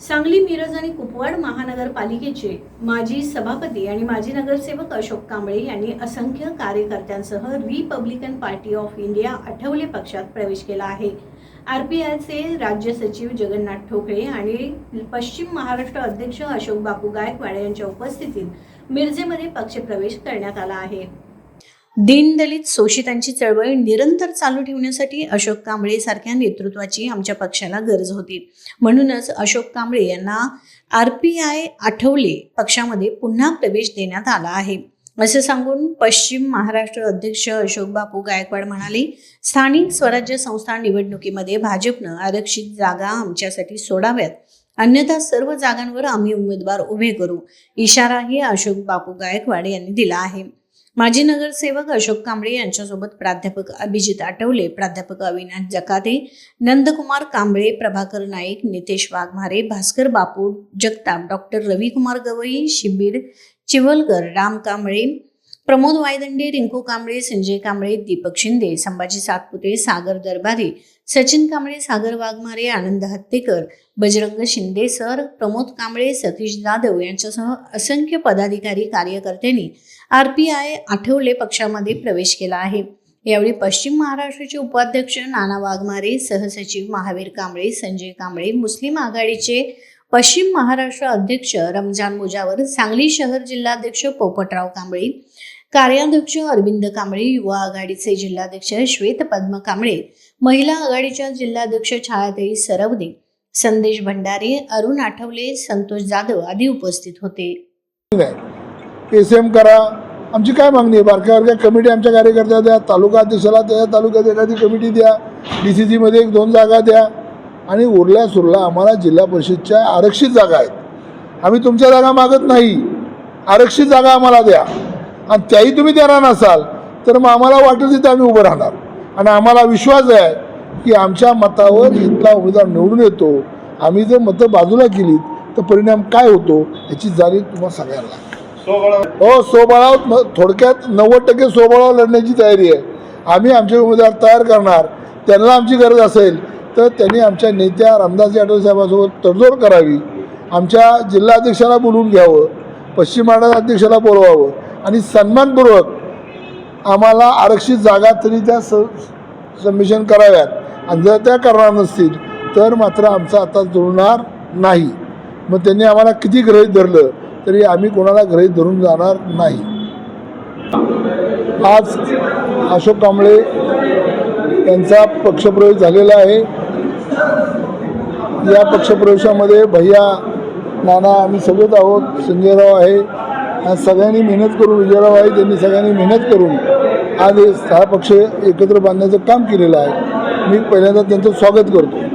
सांगली मिरज आणि कुपवाड महानगरपालिकेचे माजी सभापती आणि माजी नगरसेवक अशोक कांबळे यांनी असंख्य कार्यकर्त्यांसह Republican party of India Athawale पक्षात प्रवेश केला आहे. आर पी आयचे राज्य सचिव जगन्नाथ ठोकळे आणि पश्चिम महाराष्ट्र अध्यक्ष अशोक बापू गायकवाड यांच्या उपस्थितीत मिरजेमध्ये पक्षप्रवेश करण्यात आला आहे. दीनदलित शोषितांची चळवळ निरंतर चालू ठेवण्यासाठी अशोक कांबळे सारख्या नेतृत्वाची आमच्या पक्षाला गरज होती. म्हणूनच अशोक कांबळे यांना आर पी आय आठवले पक्षामध्ये पुन्हा प्रवेश देण्यात आला आहे. असे सांगून पश्चिम महाराष्ट्र अध्यक्ष अशोक बापू गायकवाड म्हणाले स्थानिक स्वराज्य संस्था निवडणुकीमध्ये भाजपनं आरक्षित जागा आमच्यासाठी सोडाव्यात. अन्यथा सर्व जागांवर आम्ही उमेदवार उभे करू इशाराही अशोक बापू गायकवाड यांनी दिला आहे. माजी नगरसेवक अशोक कांबळे यांच्यासोबत प्राध्यापक अभिजित आठवले प्राध्यापक अविनाश जकाते नंदकुमार कांबळे प्रभाकर नाईक नितेश वाघमारे भास्कर बापू जगताप डॉक्टर रविकुमार गवई शिबीर चिवलकर राम कांबळे प्रमोद वायदंडे रिंकू कांबळे संजय कांबळे दीपक शिंदे संभाजी सातपुते सागर दरबारी सचिन कांबळे सागर वाघमारे आनंद हत्तेकर बजरंग शिंदे सर प्रमोद कांबळे सतीश जाधव यांच्यासह असंख्य पदाधिकारी कार्यकर्त्यांनी आर पी आय आठवले पक्षामध्ये प्रवेश केला आहे. यावेळी पश्चिम महाराष्ट्राचे उपाध्यक्ष नाना वाघमारे सहसचिव महावीर कांबळे संजय कांबळे मुस्लिम आघाडीचे पश्चिम महाराष्ट्र अध्यक्ष रमजान मुजावर सांगली शहर जिल्हाध्यक्ष पोपटराव कांबळे कार्याध्यक्ष अरविंद कांबळे युवा आघाडीचे जिल्हाध्यक्ष श्वेत पद्म कांबळे महिला आघाडीच्या जिल्हाध्यक्ष छायाताई सरवदे संदेश भंडारे अरुण आठवले संतोष जाधव आदी उपस्थित होते. एस एम करा. आमची काय मागणी आहे? बारक्या बारक्या कमिटी आमच्या कार्यकर्त्या द्या तालुका अध्यक्षाला त्या तालुक्यात एखादी कमिटी द्या डी सी सीमध्ये एक दोन जागा द्या. आणि उरल्या सुरला आम्हाला जिल्हा परिषदच्या आरक्षित जागा आहेत. आम्ही तुमच्या जागा मागत नाही. आरक्षित जागा आम्हाला द्या. आणि त्याही तुम्ही देणार नसाल तर मग आम्हाला वाटेल तिथे आम्ही उभं राहणार. आणि आम्हाला विश्वास आहे की आमच्या मतावर इथला उमेदवार निवडून येतो. आम्ही जर मतं बाजूला केलीत तर परिणाम काय होतो याची जाणीव तुम्हाला सगळ्यांना. हो सोबळाव म- थोडक्यात नव्वद टक्के सोबळाव लढण्याची तयारी आहे. आम्ही आमचे उमेदवार तयार करणार. त्यांना आमची गरज असेल तर त्यांनी आमच्या नेत्या रामदासजी आठवले साहेबांसोबत तडजोड करावी. आमच्या जिल्हाध्यक्षाला बोलवून घ्यावं. पश्चिम महाराष्ट्र अध्यक्षाला बोलवावं. आणि सन्मानपूर्वक आम्हाला आरक्षित जागा तरी त्या स सबमिशन कराव्यात. आणि जर त्या करणार नसतील तर मात्र आमचं आता जुळणार नाही. मग त्यांनी आम्हाला किती गृहीत धरलं तरी आम्ही कोणाला गृहीत धरून जाणार नाही. आज अशोक कांबळे यांचा पक्षप्रवेश झालेला आहे. या पक्षप्रवेशामध्ये भैया नाना आम्ही सगळेच आहोत. संजयराव आहे. सगळ्यांनी मेहनत करून विजयराव आहे त्यांनी सगळ्यांनी मेहनत करून आज हे सहा पक्ष एकत्र बांधण्याचं काम केलेलं आहे. मी पहिल्यांदा त्यांचं स्वागत करतो.